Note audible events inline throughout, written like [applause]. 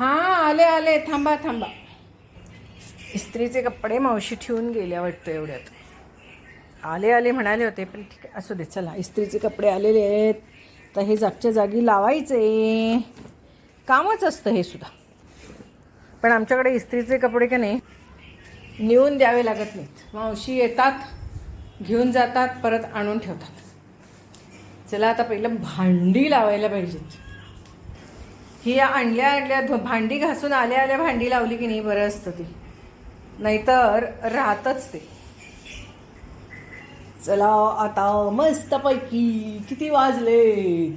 हां आले आले. थांबा थांबा. इस्त्रीचे कपडे मावशी ठेवून गेल्या वाटतं एवढ्यात. आले आले म्हणाले होते पण ठीक आहे असू दे चला. इस्त्रीचे कपडे आलेले आहेत. तर हे जागच्या जागी लावायचे. कामच असतं हे सुद्धा. पण आमच्याकडे इस्त्रीचे कपडे का नाही नेऊन द्यावे लागत नाहीत. मावशी येतात घेऊन जातात परत आणून ठेवतात. चला आता पहिलं भांडी लावायला पाहिजेत. ही आणल्या आणल्या धु- भांडी घासून आल्या आल्या भांडी लावली की नाही बरं असतं ती. नाहीतर राहतच ते. चला आता मस्तपैकी किती वाजलेत?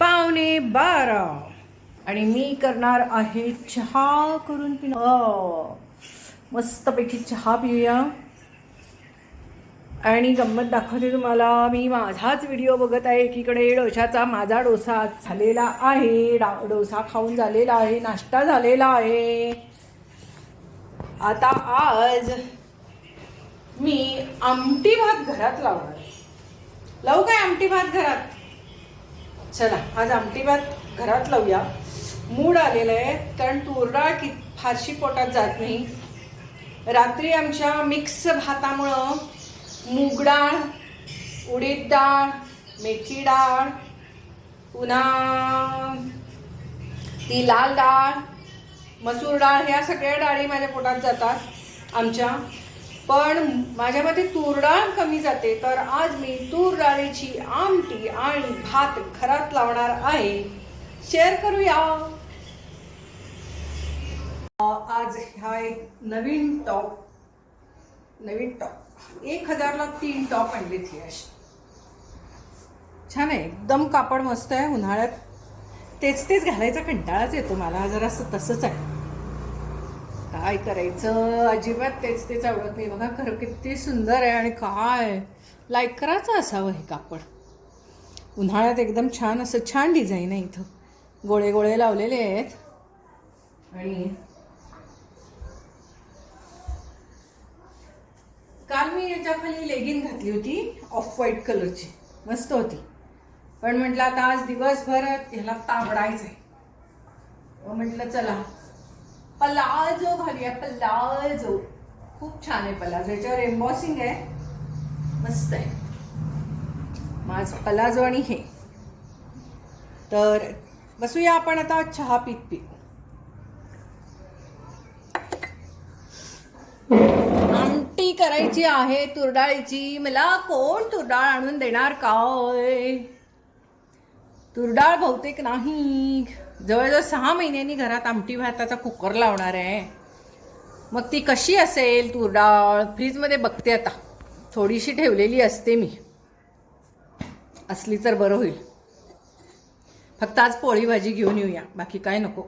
पावणे बारा. आणि मी करणार आहे चहा करून पिणं. हो. मस्तपैकी चहा पिऊया. आणि गंमत दाखवते तुम्हाला मी माझाच व्हिडिओ बघत आहे. एकीकडे डोशाचा माझा डोसा झालेला आहे. डा- डोसा खाऊन झालेला आहे नाश्ता झालेला आहे. आता आज मी आमटी भात घरात लावणार. आहे. लावू काय आमटी भात घरात? चला आज आमटी भात घरात लावूया. मूड आलेलं आहे कारण तुरडाळ की फारशी पोटात जात नाही. रात्री आमच्या मिक्स भातामुळं मूग डाळ उडीद डाळ मेथी डाळ पुन्हा ती लाल डाळ मसूर डाळ ह्या सगळ्या डाळी माझ्या पोटात जातात आमच्या. पण माझ्यामध्ये तूर डाळ कमी जाते तर आज मी तूर डाळीची आमटी आणि भात घरात लावणार आहे. शेअर करूया. आज हा एक नवीन टॉप नवीन टॉप. एक हजारला तीन टॉप आणले ती अशी छान आहे. एकदम कापड मस्त आहे उन्हाळ्यात. तेच तेच घालायचा कंटाळाच येतो मला जरा असं तसंच आहे. काय करायचं? अजिबात तेच तेच आवडत नाही. बघा खरं किती सुंदर आहे आणि काय? लाईक करायचं असावं हे कापड. उन्हाळ्यात एकदम छान असं छान डिझाईन आहे इथं. गोळे गोळे लावलेले आहेत. आणि काल मी याच्याखाली लेगिन घातली होती ऑफ व्हाईट कलरची मस्त होती. पण म्हटलं आता आज दिवसभर ह्याला ताबडायचं आहे म्हटलं चला. पलाजो घालूया पलाजो. खूप छान आहे पलाजो. याच्यावर एम्बॉसिंग आहे. मस्त आहे. माझ पलाजो आणि हे. तर बसूया आपण आता चहा पीत पीत आमटी करायची आहे तुरडाळीची? मला कोण तुरडाळ आणून देणार काय? तुरडाळ बहुतेक नाही. जवळजवळ सहा महिन्यांनी घरात आमटी भाताचा कुकर लावणार आहे. मग ती कशी असेल तुरडाळ? फ्रीजमध्ये बघते आता. थोडीशी ठेवलेली असते मी. असली तर बरं होईल. फक्त आज पोळी भाजी घेऊन येऊया. बाकी काय नको.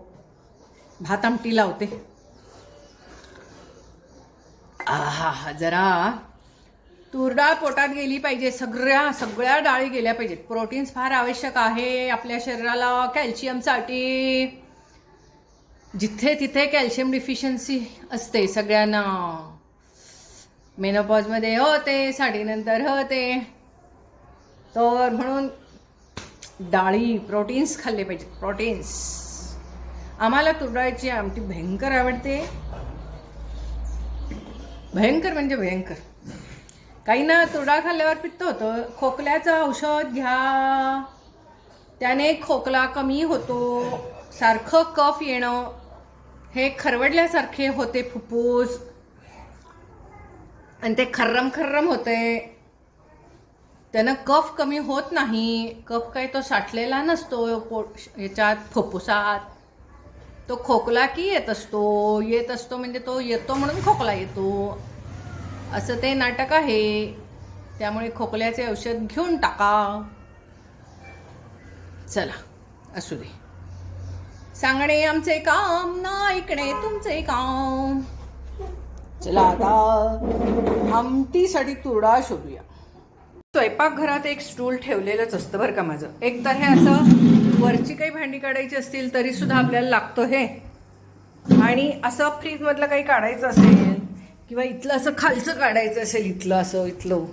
भात आमटी लावते. आहा जरा. तुरडाळ पोटात गेली पाहिजे. सगळ्या सगळ्या डाळी गेल्या पाहिजेत. प्रोटीन्स फार आवश्यक आहे आपल्या शरीराला. कॅल्शियमसाठी. जिथे तिथे कॅल्शियम डिफिशियन्सी असते सगळ्यांना. मेनोपॉजमध्ये होते साडीनंतर होते. तर म्हणून डाळी प्रोटीन्स खाल्ले पाहिजेत. प्रोटीन्स. आम्हाला तुरडाळीची आमटी भयंकर आवडते. भयंकर म्हणजे भयंकर. काही ना खाल्ल्यावर पित्त होतं. खोकल्याचं औषध घ्या. त्याने खोकला कमी होतो. सारखं कफ येणं. हे खरवडल्यासारखे होते फुफ्फुस. आणि ते खर्रम खर्रम होते. त्यानं कफ कमी होत नाही. कफ काही तो साठलेला नसतो. पोट याच्यात फुफ्फुसात. तो खोकला की येत असतो येत असतो म्हणजे तो येतो म्हणून खोकला येतो. असं ते नाटक आहे. त्यामुळे खोकल्याचे औषध घेऊन टाका. चला असू दे. सांगणे आमचे काम ना ऐकणे तुमचे काम. चला आता आमटीसाठी तुरडा शोधूया. स्वयंपाकघरात एक स्टूल ठेवलेलंच असतं बरं का माझं. एक तर हे असं वरची काही भांडी काढायची असतील तरी सुद्धा आपल्याला लागतो हे. आणि असं फ्रीजमधलं काही काढायचं असेल किंवा इथलं असं खालचं काढायचं असेल इथलं असं इथलं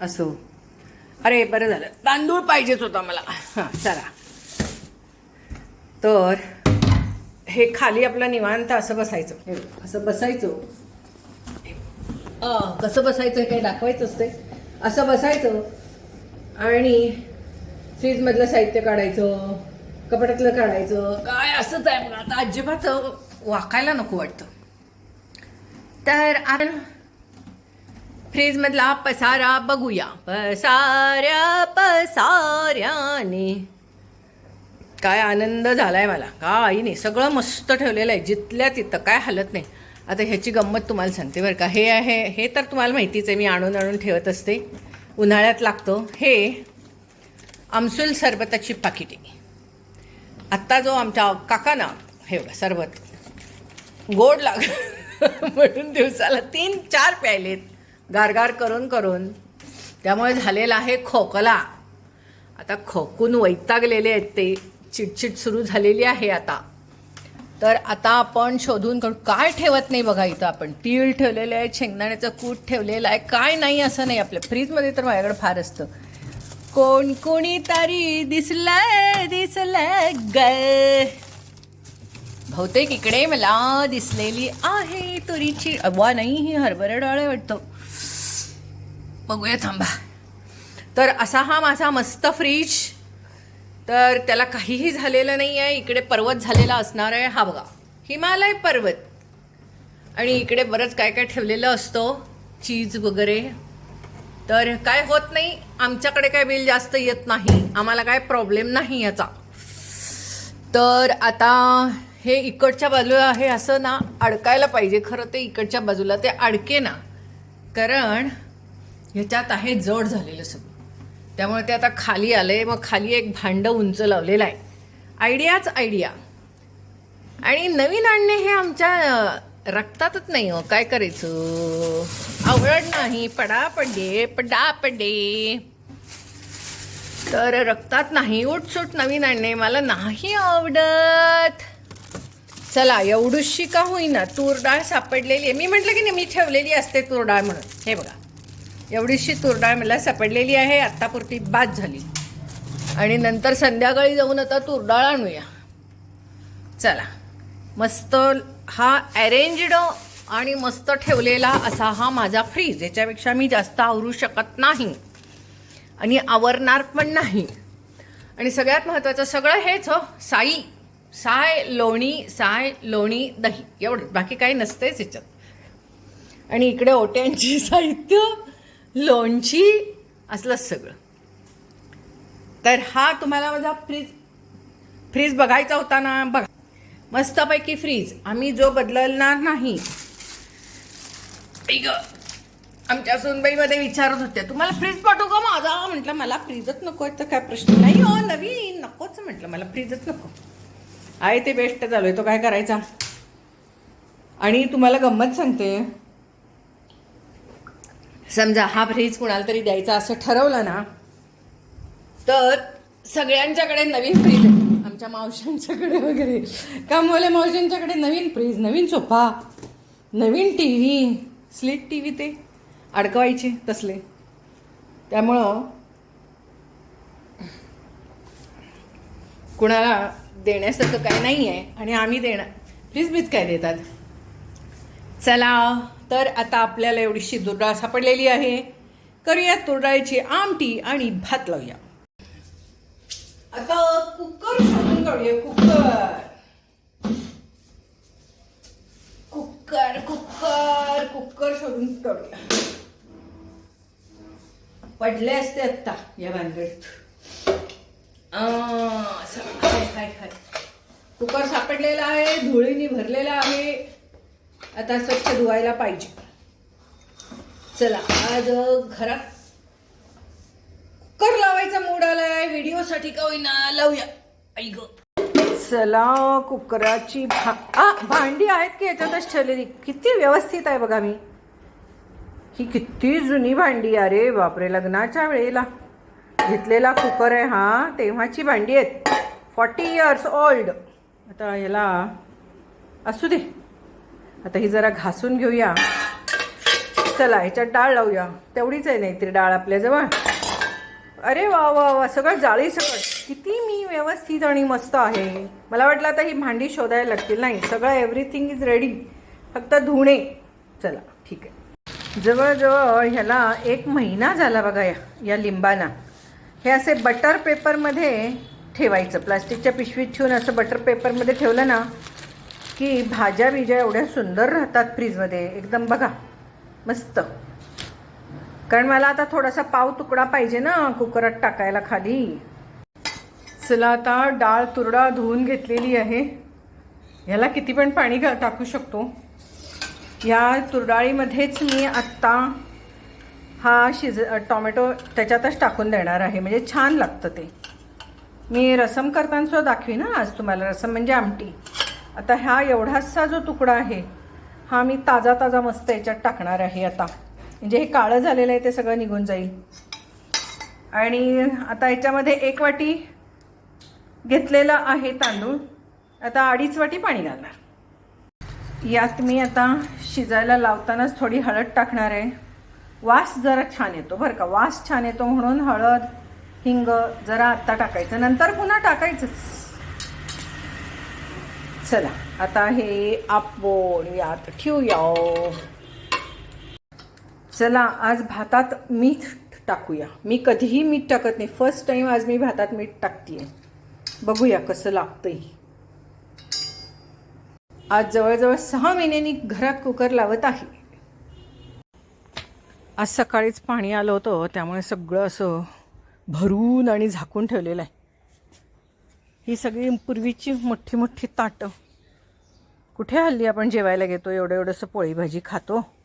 असं. अरे बरं झालं. तांदूळ पाहिजेच होता मला. हां चला. तर हे खाली आपलं निवांत असं बसायचं. हे असं बसायचं. कसं बसायचं हे काही दाखवायचं असते असं बसायचं आणि फ्रीजमधलं साहित्य काढायचं कपाटातलं काढायचं. काय असंच आहे मला. आता अजिबात वाकायला नको वाटतं. तर आपण फ्रीजमधला पसारा बघूया. पसाऱ्या पसाऱ्याने. काय आनंद झालाय मला. काही नाही सगळं मस्त ठेवलेलं आहे. जिथल्या तिथं काय हलत नाही. आता ह्याची गंमत तुम्हाला सांगते बरं का. हे आहे हे तर तुम्हाला माहितीच आहे. मी आणून आणून ठेवत असते. उन्हाळ्यात लागतं. हे आमसूल सरबताची पाकिटे. आत्ता जो आमच्या काकाना हे बघा सरबत गोड लाग [laughs] म्हणून दिवसाला तीन चार प्यायलेत गारगार करून करून. त्यामुळे झालेला आहे खोकला. आता खोकून वैतागलेले आहेत ते. चिटचिट सुरू झालेली आहे आता. तर आता आपण शोधून काढू. काय ठेवत नाही बघा इथं आपण. तीळ ठेवलेले आहे शेंगदाण्याचं कूट ठेवलेलं आहे. काय नाही असं नाही. आपल्या फ्रीजमध्ये तर माझ्याकडे फार असतं. कोण कोणी दिसलंय दिसलंय ग. बहुतेक इकडे मला दिसलेली आहे तुरीची. अवा नाही ही हरभरा डाळ वाटतं. बघूया थांबा. तर असा हा माझा मस्त फ्रीज तर त्याला काहीही झालेलं नाही आहे इकडे पर्वत झालेला असणार आहे. हा बघा हिमालय पर्वत. आणि इकडे बरंच काय काय ठेवलेलं असतं. चीज वगैरे. तर काय होत नाही. आमच्याकडे काय बिल जास्त येत नाही. आम्हाला काय प्रॉब्लेम नाही याचा. तर आता हे इकडच्या बाजूला आहे असं ना अडकायला पाहिजे. खरं ते इकडच्या बाजूला ते अडके ना. कारण ह्याच्यात आहे जड झालेलं सगळं. त्यामुळे ते आता खाली आलं आहे मग खाली एक भांडं उंच लावलेलं आहे. आयडियाच आयडिया आणि नवीन आणणे हे आमच्या रक्तातच नाही हो काय करायचं? आवड नाही पडा पडे पडा पडे तर रक्तात नाही उठसूट नवीन आणणे मला नाही आवडत. चला एवढीशी का होईना तूर डाळ सापडलेली आहे. मी म्हटलं की नाही मी ठेवलेली असते तूर डाळ म्हणून. हे बघा एवढीशी तूर डाळ मला सापडलेली आहे आत्तापुरती बाद झाली. आणि नंतर संध्याकाळी जाऊन आता तूर डाळ आणूया. चला मस्त हा अरेंज्ड आणि मस्त ठेवलेला असा हा माझा फ्रीज याच्यापेक्षा मी जास्त आवरू शकत नाही. आणि आवरणार पण नाही. आणि सगळ्यात महत्त्वाचं सगळं हेच हो साई साय लोणी साय लोणी दही एवढं. बाकी काही नसतेच याच्यात. आणि इकडे ओट्यांची [laughs] साहित्य लोणची असलंच सगळं. तर हा तुम्हाला माझा फ्रीज फ्रीज बघायचा होता ना बघा. मस्तपैकी फ्रीज आम्ही जो बदलणार नाही ग आमच्या सुनबाईमध्ये विचारत होत्या तुम्हाला फ्रीज पाठवू का माझा? म्हटलं मला फ्रीजच नको आहे तर काय प्रश्न नाही हो नवीन नकोच म्हटलं मला फ्रीजच नको. आहे ते बेस्ट चालू आहे तो काय करायचा? आणि तुम्हाला गंमत सांगते. समजा हा फ्रीज कुणाला तरी द्यायचा असं ठरवलं ना तर सगळ्यांच्याकडे नवीन फ्रीज आहे. आमच्या मावशांच्याकडे वगैरे. कामवाल्या मावशांच्याकडे नवीन फ्रीज नवीन सोफा नवीन टी व्ही स्लिट टी व्ही ते अडकवायचे तसले. त्यामुळं कुणाला देण्यासारखं काय नाही आहे आणि आम्ही देणार. फ्रीज बीज काय देतात? चला तर आता आपल्याला एवढीशी तुरडाळ सापडलेली आहे. करूया तुरडाळीची आमटी आणि भात लावूया. आता कुकर शोधून काढूया कुकर कुकर कुकर कुकर शोधून काढूया पडले असते आत्ता या भानगडीत हाय, हाय, हाय. कुकर सापडलेला आहे धुळीने भरलेला आहे आता स्वच्छ धुवायला पाहिजे. चला आज घरात कुकर लावायचा मूड आलाय. व्हिडिओसाठी का होईना लावूया. ऐक चला कुकराची भा आ, भांडी आहेत की याच्यातच ठेवलेली? किती व्यवस्थित आहे बघा मी. ही किती जुनी भांडी अरे बापरे लग्नाच्या वेळेला. घेतलेला कुकर आहे हा तेव्हाची भांडी आहेत. फॉर्टी इयर्स ओल्ड आता याला असू दे. आता ही जरा घासून घेऊया. चला ह्याच्यात डाळ लावूया. तेवढीच आहे नाही तरी डाळ आपल्याजवळ. अरे वा वा वा सगळं जाळी किती मी व्यवस्थित आणि मस्त आहे. मला वाटलं आता ही भांडी शोधायला लागतील. नाही सगळं एव्हरीथिंग इज रेडी फक्त धुणे. चला ठीक आहे. जवळजवळ ह्याला एक महिना झाला बघा या या लिंबाना. हे असे बटर पेपरमध्ये ठेवायचं. प्लास्टिकच्या पिशवीत ठेवून असं बटर पेपरमध्ये ठेवलं ना की भाज्या बिज्या एवढ्या सुंदर राहतात फ्रीजमध्ये एकदम बघा मस्त. कारण मला आता थोडासा पाव तुकडा पाहिजे ना कुकरात टाकायला खाली. चला आता डाळ तुरडा धुवून घेतलेली आहे. ह्याला किती पण पाणी घा टाकू शकतो. या तुरडाळीमध्येच मी आत्ता हा शिज टॉमॅटो त्याच्यातच टाकून देणार आहे. म्हणजे छान लागतं ते. मी रसम करताना सुद्धा दाखवी ना आज तुम्हाला. रसम म्हणजे आमटी. आता हा एवढासा जो तुकडा आहे हा मी ताजा ताजा मस्त याच्यात टाकणार आहे आता. म्हणजे हे काळं झालेलं आहे ते सगळं निघून जाईल. आणि आता याच्यामध्ये एक वाटी घेतलेला आहे तांदूळ. आता अडीच वाटी पाणी घालणार. यात मी आता शिजायला लावतानाच थोडी हळद टाकणार आहे. वास जरा छान येतो बरं का. वास छान येतो म्हणून हळद हिंग जरा आत्ता टाकायचं. नंतर पुन्हा टाकायचंच चला आता हे आपण यात ठेवूया. चला आज भातात मीठ टाकूया. मी कधीही मीठ टाकत नाही. फर्स्ट टाईम आज मी भातात मीठ टाकते बघूया कसं लागतंय. आज जवळजवळ सहा महिन्यांनी घरात कुकर लावत आहे. आज सकाळीच पाणी आलं होतं त्यामुळे सगळं असं भरून आणि झाकून ठेवलेलं आहे. ही सगळी पूर्वीची मोठी मोठी ताटं. कुठे हल्ली आपण जेवायला घेतो? एवढं एवढंसं पोळी भाजी खातो?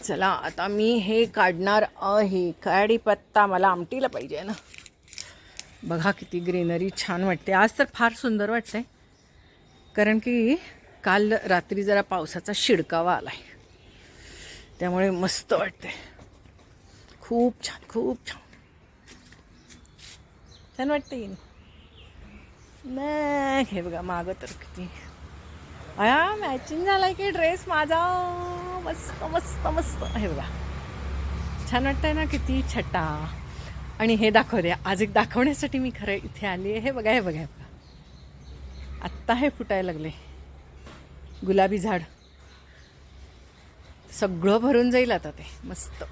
चला आता मी हे काढणार आहे. काडीपत्ता मला आमटीला पाहिजे ना. बघा किती ग्रीनरी छान वाटते. आज तर फार सुंदर वाटते कारण की काल रात्री जरा पावसाचा शिडकावा आला आहे त्यामुळे मस्त वाटते खूप छान खूप छान. छान वाटते नाही हे बघा मागं तर किती अया मॅचिंग झालाय की ड्रेस माझा. मस्त मस्त मस्त. हे बघा. छान वाटतंय ना किती छटा. आणि हे दाखव द्या आज एक दाखवण्यासाठी मी खरं इथे आली आहे. हे बघा हे बघा हे बघा. आत्ता हे फुटायला लागले. गुलाबी झाड. सगळं भरून जाईल आता ते. मस्त.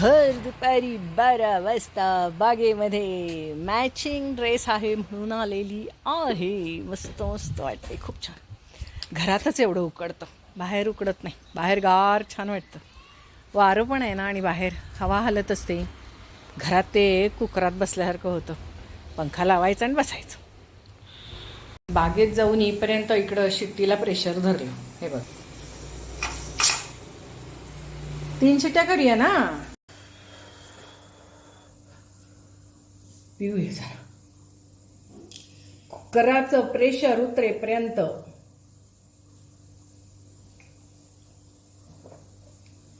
भर दुपारी बारा वाजता बागेमध्ये. मॅचिंग ड्रेस आहे म्हणून आलेली आहे. मस्त मस्त वाटते खूप छान. घरातच एवढं उकडतं. बाहेर उकडत नाही. बाहेर गार छान वाटतं. वारं पण आहे ना आणि बाहेर हवा हलत असते. घरात ते कुकरात बसल्यासारखं होतं. पंखा लावायचा आणि बसायचं. बागेत जाऊन येईपर्यंत इकडं शिट्टीला प्रेशर धरलं. हे बघ. तीन शिट्ट्या करूया ना? पिऊ हे जरा. कुकराचं प्रेशर उतरेपर्यंत.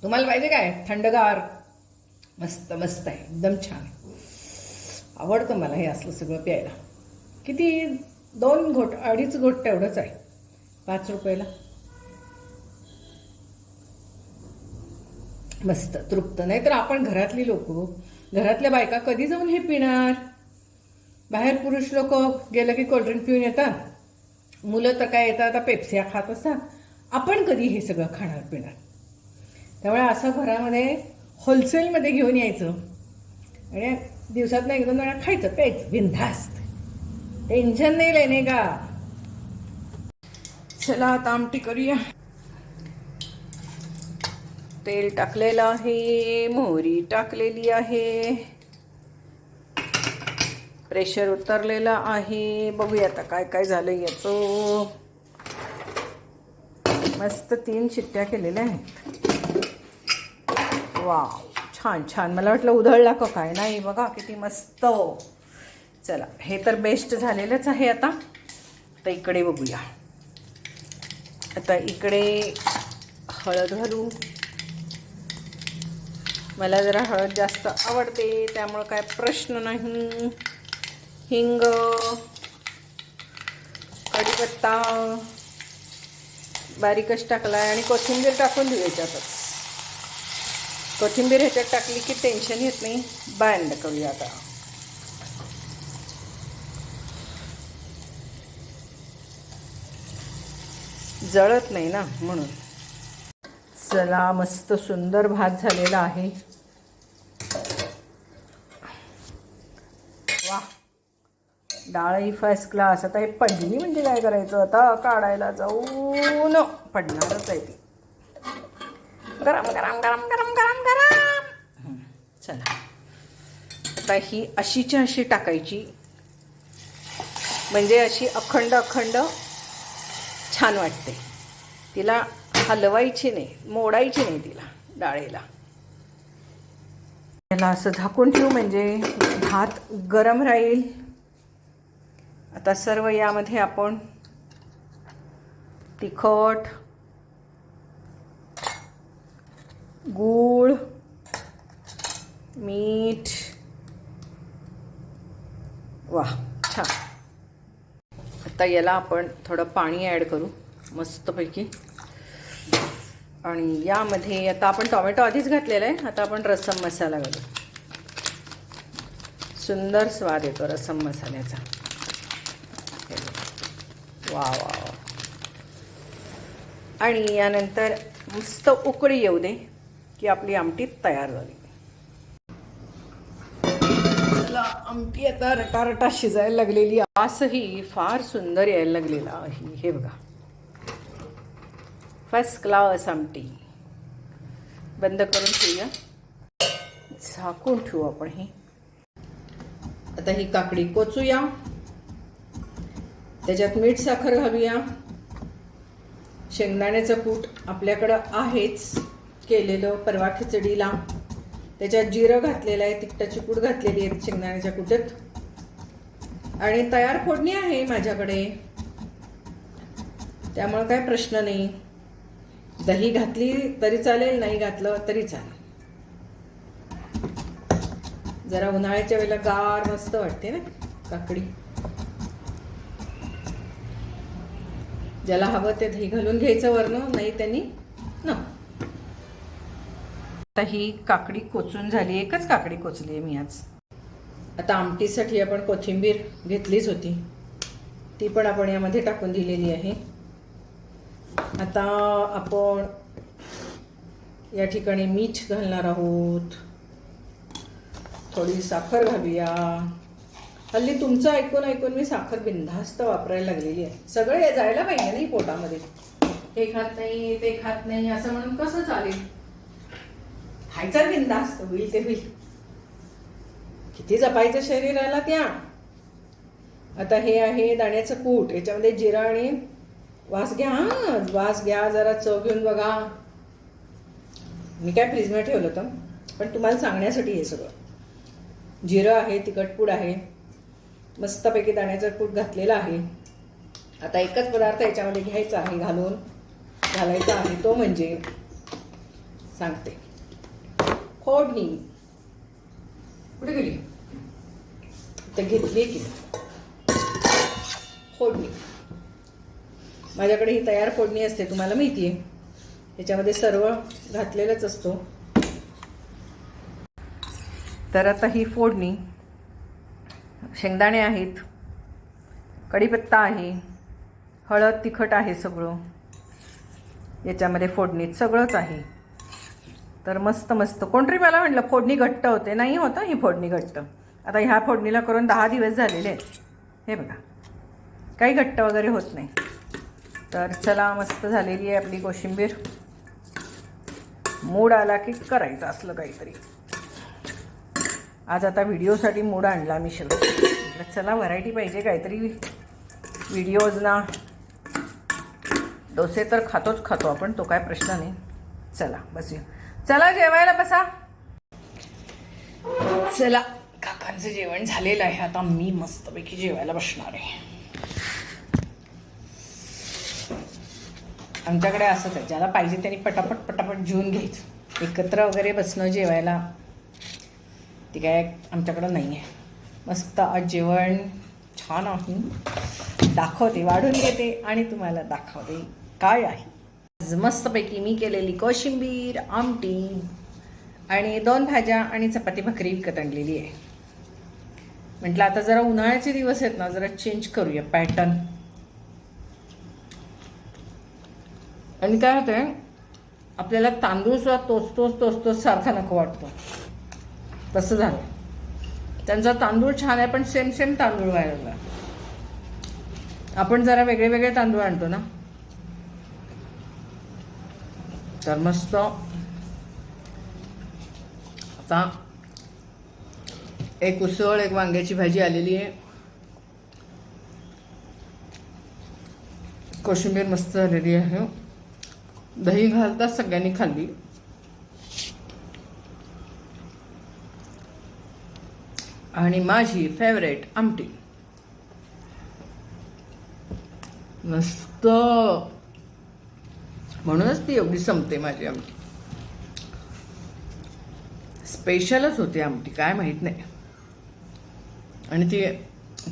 तुम्हाला पाहिजे काय? थंडगार. मस्त मस्त आहे. एकदम छान. आवडतं मला हे असलं सगळं प्यायला. किती? दोन घोट अडीच घोट तेवढंच आहे. पाच रुपयाला. मस्त तृप्त. नाही तर आपण घरातली लोक घरातल्या बायका कधी जाऊन हे पिणार? बाहेर पुरुष लोक गेलं की कोल्ड्रिंक पिऊन येतात. मुलं तर काय येतात आता पेप्सिया खात असतात आपण कधी हे सगळं खाणार पिणार? त्यामुळे असं घरामध्ये होलसेलमध्ये घेऊन यायचं. आणि दिवसातनं एक दोन वेळा खायचं प्यायचं. बिनधास्त. टेन्शन नाही लेणे का? चला आता आमटी करूया. तेल टाकलेलं आहे मोहरी टाकलेली आहे. प्रेशर उतरलेलं आहे. बघूया आता काय काय झालं याचं. मस्त तीन शिट्ट्या केलेल्या आहेत. वा छान छान. मला वाटलं उधळला का काय? नाही बघा किती मस्त. चला हे तर बेस्ट झालेलंच आहे आता. आता इकडे बघूया. आता इकडे हळद घालू. मला जरा हळद जास्त आवडते त्यामुळं काय प्रश्न नाही. हिंग कढीपत्ता बारीकच टाकला आणि कोथिंबीर टाकून देऊ याच्यातच कोथिंबीर ह्याच्यात टाकली की टेन्शन येत नाही. बंद करूया आता. जळत नाही ना म्हणून. चला मस्त सुंदर भात झालेला आहे. वा. डाळही फर्स्ट क्लास आता हे पडली म्हणजे काय करायचं? आता काढायला जाऊन पडणारच आहे ती. गरम गरम गरम गरम गरम गरम. चला. आता ही अशीच्या अशी टाकायची. म्हणजे अशी अखंड अखंड छान वाटते. तिला हलवायची नाही मोडायची नाही तिला डाळीला. त्याला असं झाकून ठेवू म्हणजे भात गरम राहील. आता सर्व यामध्ये आपण तिखट गूळ मीठ. वा छान. आता याला आपण थोडं पाणी ॲड करू मस्तपैकी. आणि यामध्ये आता आपण टोमॅटो आधीच घातलेला आहे. आता आपण रसम मसाला घालू. सुंदर स्वाद येतो रसम मसाल्याचा. वा वा वा आणि यानंतर मस्त उकळी येऊ दे की आपली आमटी तयार झाली. चला आमटी आता रटारटा शिजायला लागलेली. वासही फार सुंदर यायला लागलेला आहे. हे बघा. फर्स्ट क्लास आमटी. बंद करून ठेवूया. झाकून ठेवू आपण ही. आता ही काकडी कोचूया. त्याच्यात मीठ साखर घालूया. शेंगदाण्याचं कूट आपल्याकडं आहेच केलेलं परवा खिचडीला. त्याच्यात जिरं घातलेलं आहे तिखटाची कूट घातलेली आहे शेंगदाण्याच्या कुटात. आणि तयार फोडणी आहे माझ्याकडे. त्यामुळं काय प्रश्न नाही. दही घातली तरी चालेल नाही घातलं तरी चालेल. जरा उन्हाळ्याच्या वेळेला गार मस्त वाटते ना काकडी. ज्याला हवं ते दही घालून घ्यायचं वरनं नाही त्यांनी न. आता ही काकडी कोचून झाली एकच काकडी कोचली आहे मी आज. आता आमटीसाठी आपण कोथिंबीर घेतलीच होती. ती पण आपण यामध्ये टाकून दिलेली आहे. आता आपण या ठिकाणी मीठ घालणार आहोत. थोडी साखर घालूया. हल्ली तुमचं ऐकून ऐकून मी साखर बिनधास्त वापरायला लागलेली आहे. सगळं हे जायला पाहिजे नाही पोटामध्ये. हे खात नाही ते खात नाही असं म्हणून कसं चालेल? खायचा बिनधास्त होईल ते होईल. किती जपायचं शरीराला त्या? आता हे आहे दाण्याचं कूट याच्यामध्ये जिरा आणि वास घ्या हा वास घ्या जरा चव घेऊन बघा. मी काय फ्रीजमध्ये ठेवलं होतं पण तुम्हाला सांगण्यासाठी हे सगळं. जिरं आहे तिखटपूड आहे. मस्तपैकी दाण्याचं कूट घातलेलं आहे. आता एकच पदार्थ याच्यामध्ये घ्यायचा आहे घालून. घालायचा आहे तो म्हणजे सांगते. फोडणी. कुठे गेली? तर घेतली की फोडणी. माझ्याकडे ही तयार फोडणी असते तुम्हाला माहिती आहे. याच्यामध्ये सर्व घातलेलंच असतो. तर आता ही फोडणी शेंगदाणे आहेत कढीपत्ता आहे हळद तिखट आहे सगळं. याच्यामध्ये फोडणीत सगळंच आहे. तर मस्त मस्त. कोणतरी मला म्हटलं फोडणी घट्ट होते. नाही होतं ही फोडणी घट्ट. आता ह्या फोडणीला करून दहा दिवस झालेले आहेत. हे बघा. काही घट्ट वगैरे होत नाही. तर चला मस्त झालेली आहे आपली कोशिंबीर. मूड आला की करायचं असलं काहीतरी. आज आता व्हिडिओसाठी मूड आणला मी शिल्लक चला व्हरायटी पाहिजे काहीतरी व्हिडिओज ना. डोसे तर खातोच खातो आपण तो काय प्रश्न नाही. चला बसूया. चला जेवायला बसा. चला काकांचं जेवण झालेलं आहे. आता मी मस्तपैकी जेवायला बसणार आहे. आमच्याकडे असंच आहे. ज्याला पाहिजे त्यांनी पटापट पटापट जेवून घ्यायचं. एकत्र वगैरे बसणं जेवायला ते काय आमच्याकडं नाही आहे मस्त जेवण छान आहे. दाखवते वाढून घेते आणि तुम्हाला दाखवते काय आहे. आज मस्तपैकी मी केलेली कोशिंबीर आमटी आणि दोन भाज्या आणि चपाती भाकरी विकत आणलेली आहे. म्हटलं आता जरा उन्हाळ्याचे दिवस आहेत ना जरा चेंज करूया पॅटर्न आणि काय होतंय आपल्याला तांदूळ सुद्धा तोच तोच तोच तोच सारखा नको वाटतो. तसं झालं त्यांचा तांदूळ छान आहे पण सेम सेम तांदूळ व्हायला आपण जरा वेगळे वेगळे तांदूळ आणतो ना? तर मस्त. आता एक उसळ एक वांग्याची भाजी आलेली आहे. कोशिंबीर मस्त झालेली आहे. दही घालता सगळ्यांनी खाल्ली. आणि माझी फेवरेट आमटी. मस्त. म्हणूनच ती एवढी संपते माझी आमटी. स्पेशलच होती आमटी काय माहीत नाही. आणि ती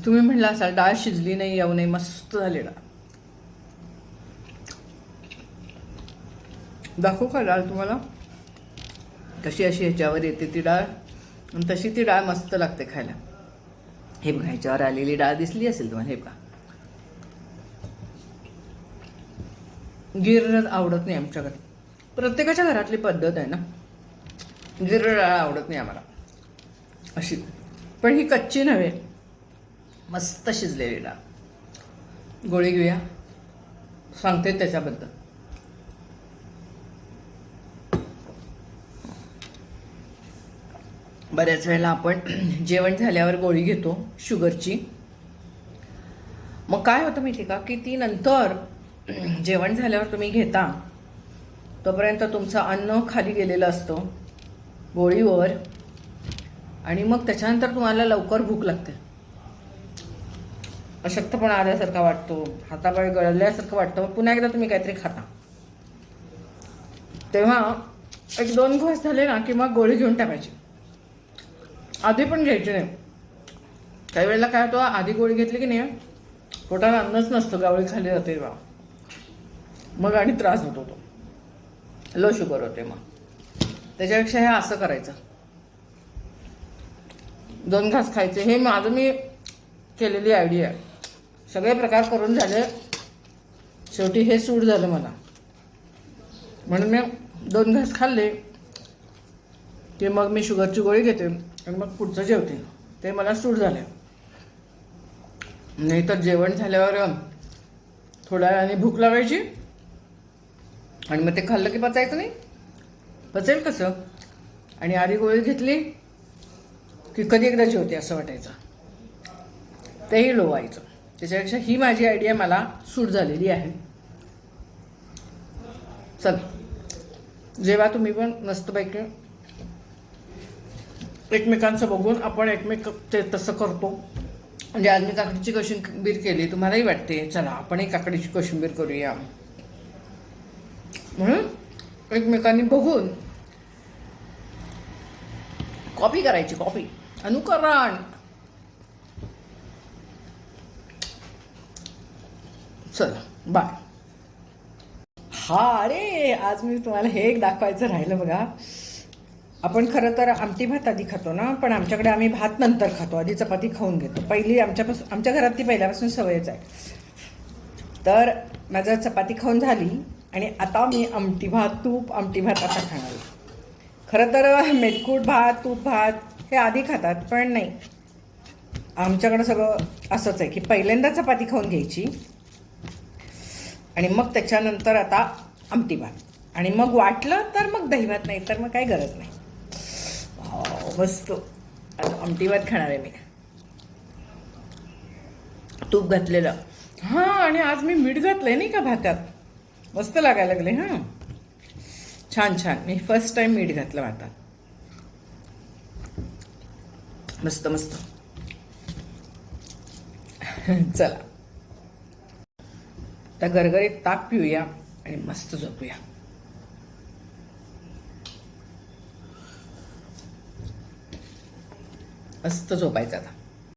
तुम्ही म्हणला असाल डाळ शिजली नाही येऊ नाही मस्त झाली डाळ. दाखवू का डाळ तुम्हाला? कशी अशी ह्याच्यावर येते ती डाळ? तशी ती डाळ मस्त लागते खायला. हे बघा ह्याच्यावर आलेली डाळ दिसली असेल तुम्हाला हे बघा. गिर आवडत नाही आमच्या घरात प्रत्येकाच्या घरातली पद्धत आहे ना. गिर डाळ आवडत नाही आम्हाला. अशी. पण ही कच्ची नव्हे. मस्त शिजलेली डाळ. गोळी घेऊया. सांगते त्याच्याबद्दल. बऱ्याच वेळेला आपण [clears throat] जेवण झाल्यावर गोळी घेतो शुगरची. मग काय होतं माहिती का? की ती नंतर [clears throat] जेवण झाल्यावर तुम्ही घेता तोपर्यंत तुमचं अन्न खाली गेलेलं असतं गोळीवर आणि मग त्याच्यानंतर तुम्हाला लवकर भूक लागते. अशक्तपणा आल्यासारखा वाटतो हातापाय गळल्यासारखं वाटतं मग पुन्हा एकदा तुम्ही काहीतरी खाता. तेव्हा एक दोन घोस झाले ना की मग गोळी घेऊन टाकायची. आधी पण घ्यायची नाही. काही वेळेला काय होतं आधी गोळी घेतली की नाही पोटाला अन्नच नसतं गावळी खाली जाते बा मग आणि त्रास होतो तो लो शुगर होते मग. त्याच्यापेक्षा हे असं करायचं. दोन घास खायचे. हे माझं मी केलेली आयडिया आहे. सगळे प्रकार करून झाले. शेवटी हे सूट झालं मला. म्हणून मी दोन घास खाल्ले. की मग मी शुगरची गोळी घेते. आणि मग पुढचं जेवते. ते मला सूट झालं. नाही तर जेवण झाल्यावर थोड्या वेळाने भूक लागायची. आणि मग ते खाल्लं की पचायचं नाही. पचेल कसं? आणि आधी गोळी घेतली की कधी एकदा जेवते असं वाटायचं. तेही लोवायचं. त्याच्यापेक्षा ही माझी आयडिया मला सूट झालेली आहे. चल. जेव्हा तुम्ही पण मस्तपैकी एकमेकांचं बघून आपण एकमेक ते तसं करतो. म्हणजे आज मी काकडीची कोशिंबीर केली तुम्हालाही वाटते. चला आपणही काकडीची कोशिंबीर करूया. म्हणून एकमेकांनी बघून कॉपी करायची कॉपी. अनुकरण. चला बाय. हा अरे आज मी तुम्हाला हे एक दाखवायचं राहिलं बघा. आपण खरं तर आमटी भात आधी खातो ना पण आमच्याकडे आम्ही भात नंतर खातो आधी चपाती खाऊन घेतो. पहिली आमच्यापासून आमच्या घरात ती पहिल्यापासून सवयच आहे. तर माझं चपाती खाऊन झाली आणि आता मी आमटी भात तूप आमटी भात आता खाणार आहे. खरं तर मेटकूट भात तूप भात हे आधी खातात पण नाही. आमच्याकडं सगळं असंच आहे की पहिल्यांदा चपाती खाऊन घ्यायची आणि मग त्याच्यानंतर आता आमटी भात. आणि मग वाटलं तर मग दही भात नाही तर मग काही गरज नाही. मस्त आता आमटी भात खाणार आहे मी. तूप घातलेलं. हां आणि आज मी मीठ घातलंय नाही का भातात. मस्त लागायला लागले हां. छान छान. मी फर्स्ट टाइम मीठ घातलं भातात. मस्त मस्त. [laughs] चला. त्या गरगरीत ताप पिऊया आणि मस्त झोपूया. मस्त झोपायचं आता